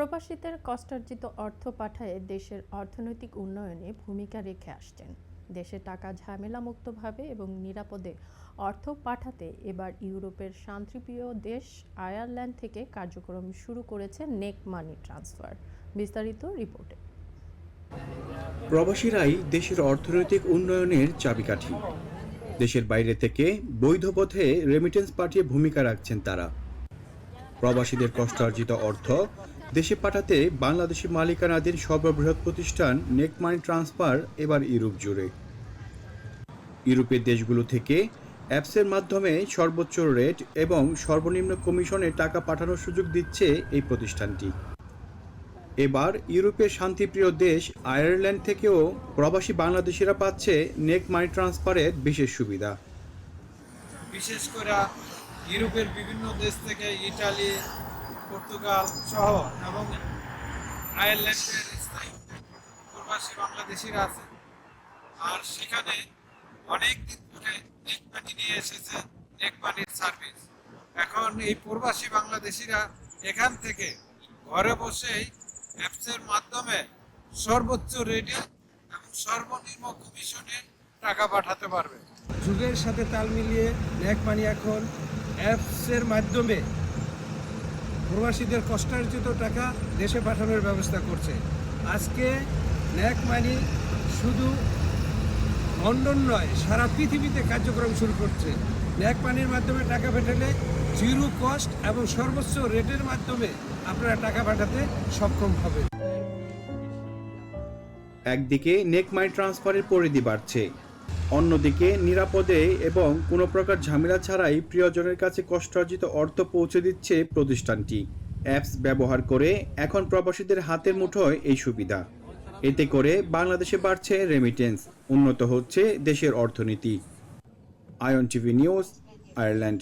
প্রবাসীদের কষ্টার্জিত অর্থ পাঠায় দেশের অর্থনৈতিক উন্নয়নে ভূমিকা রেখে আসছেন। দেশে টাকা ঝামেলামুক্তভাবে এবং নিরাপদে অর্থ পাঠাতে এবার ইউরোপের শান্তিপ্রিয় দেশ আয়ারল্যান্ড থেকে কার্যক্রম শুরু করেছে নেক মানি ট্রান্সফার। বিস্তারিত রিপোর্টে। প্রবাসীরাই দেশের অর্থনৈতিক উন্নয়নের চাবিকাঠি। দেশের বাইরে থেকে বৈধ পথে রেমিটেন্স পাঠিয়ে ভূমিকা রাখছেন তারা। প্রবাসীদের কষ্টার্জিত অর্থ দেশে পাঠাতে বাংলাদেশি মালিকানাধীন সর্ববৃহৎ প্রতিষ্ঠান নেক মানি ট্রান্সফার এবার ইউরোপ জুড়ে। ইউরোপের দেশগুলো থেকে অ্যাপসের মাধ্যমে সর্বোচ্চ রেট এবং সর্বনিম্ন কমিশনে টাকা পাঠানোর সুযোগ দিচ্ছে এই প্রতিষ্ঠানটি। এবার ইউরোপের শান্তিপ্রিয় দেশ আয়ারল্যান্ড থেকেও প্রবাসী বাংলাদেশিরা পাচ্ছে নেক মানি ট্রান্সফারের বিশেষ সুবিধা। বিশেষ করে ইউরোপের বিভিন্ন দেশ থেকে ইটালি পর্তুগাল সহ এবং আয়ারল্যান্ডের স্থায়ী প্রবাসী বাংলাদেশিরা আছে। আর সেখানে অনেক দিন ধরে নেক পানি নিয়ে এসেছে নেক পানির সার্ভিস এখন এই প্রবাসী বাংলাদেশিরা এখান থেকে ঘরে বসেই অ্যাপসের মাধ্যমে সর্বোচ্চ রেটে এবং সর্বনিম্ন কমিশনে টাকা পাঠাতে পারবে। যুগের সাথে তাল মিলিয়ে ন্যাক পানি এখন অ্যাপসের মাধ্যমে প্রবাসীদের কষ্টার্জিত টাকা দেশে পাঠানোর ব্যবস্থা করছে। আজকে ন্যাক মানি শুধু লন্ডন নয়, সারা পৃথিবীতে কার্যক্রম শুরু করছে। ন্যাক মানির মাধ্যমে টাকা পাঠালে জিরো কস্ট এবং সর্বোচ্চ রেটের মাধ্যমে আপনারা টাকা পাঠাতে সক্ষম হবে একদিকে নেক মানি ট্রান্সফারের পরিধি বাড়ছে অন্যদিকে নিরাপদে এবং কোনো প্রকার ঝামেলা ছাড়াই প্রিয়জনের কাছে কষ্টার্জিত অর্থ পৌঁছে দিচ্ছে প্রতিষ্ঠানটি। অ্যাপস ব্যবহার করে এখন প্রবাসীদের হাতের মুঠোয় এই সুবিধা। এতে করে বাংলাদেশে বাড়ছে রেমিটেন্স উন্নত হচ্ছে দেশের অর্থনীতি। আয়ন টিভি নিউজ, আয়ারল্যান্ড।